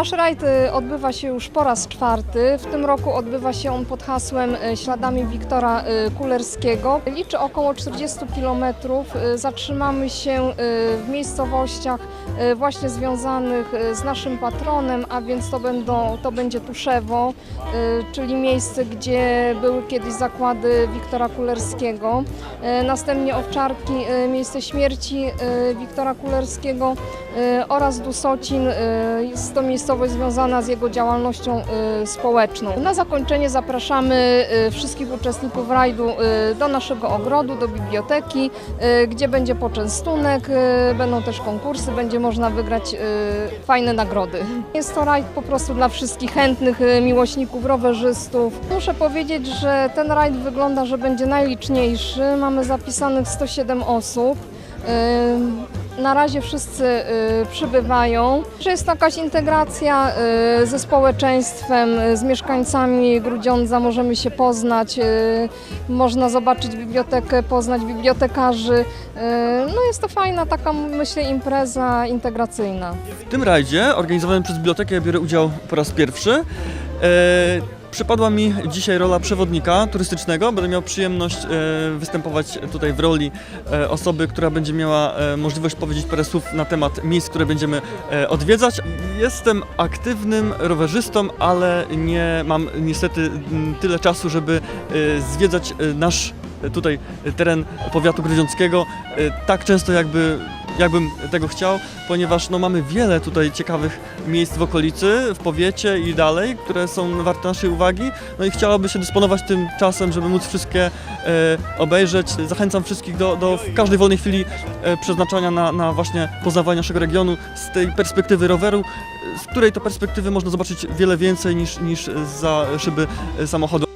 Nasz rajd y, odbywa się już po raz czwarty. W tym roku odbywa się on pod hasłem y, Śladami Wiktora y, Kulerskiego. Liczy około 40 km. Zatrzymamy się w miejscowościach właśnie związanych z naszym patronem, a więc to, będą, to będzie Tuszewo, czyli miejsce, gdzie były kiedyś zakłady Wiktora Kulerskiego. Następnie Owczarki, miejsce śmierci Wiktora Kulerskiego oraz Dusocin. Jest to miejscowość związana z jego działalnością y, społeczną. Na zakończenie zapraszamy y, wszystkich uczestników rajdu y, do naszego ogrodu, do biblioteki, gdzie będzie poczęstunek, będą też konkursy, będzie można wygrać fajne nagrody. Jest to rajd po prostu dla wszystkich chętnych miłośników rowerzystów. Muszę powiedzieć, że ten rajd wygląda, że będzie najliczniejszy. Mamy zapisanych 107 osób. Na razie wszyscy y, przybywają. Że jest jakaś integracja y, ze społeczeństwem, y, z mieszkańcami Grudziądza, możemy się poznać, można zobaczyć bibliotekę, poznać bibliotekarzy. No jest to fajna taka, myślę, impreza integracyjna. W tym rajdzie, organizowanym przez bibliotekę, ja biorę udział po raz pierwszy. Przypadła mi dzisiaj rola przewodnika turystycznego. Będę miał przyjemność e, występować tutaj w roli e, osoby, która będzie miała e, możliwość powiedzieć parę słów na temat miejsc, które będziemy odwiedzać. Jestem aktywnym rowerzystą, ale nie mam niestety tyle czasu, żeby zwiedzać nasz tutaj teren powiatu grudziąckiego tak często jakby jakbym tego chciał, ponieważ no, mamy wiele tutaj ciekawych miejsc w okolicy, w powiecie i dalej, które są warte naszej uwagi. No i chciałoby się dysponować tym czasem, żeby móc wszystkie e, obejrzeć. Zachęcam wszystkich do, do w każdej wolnej chwili e, przeznaczania na, na właśnie poznawanie naszego regionu z tej perspektywy roweru, z której to perspektywy można zobaczyć wiele więcej niż, niż za szyby e, samochodu.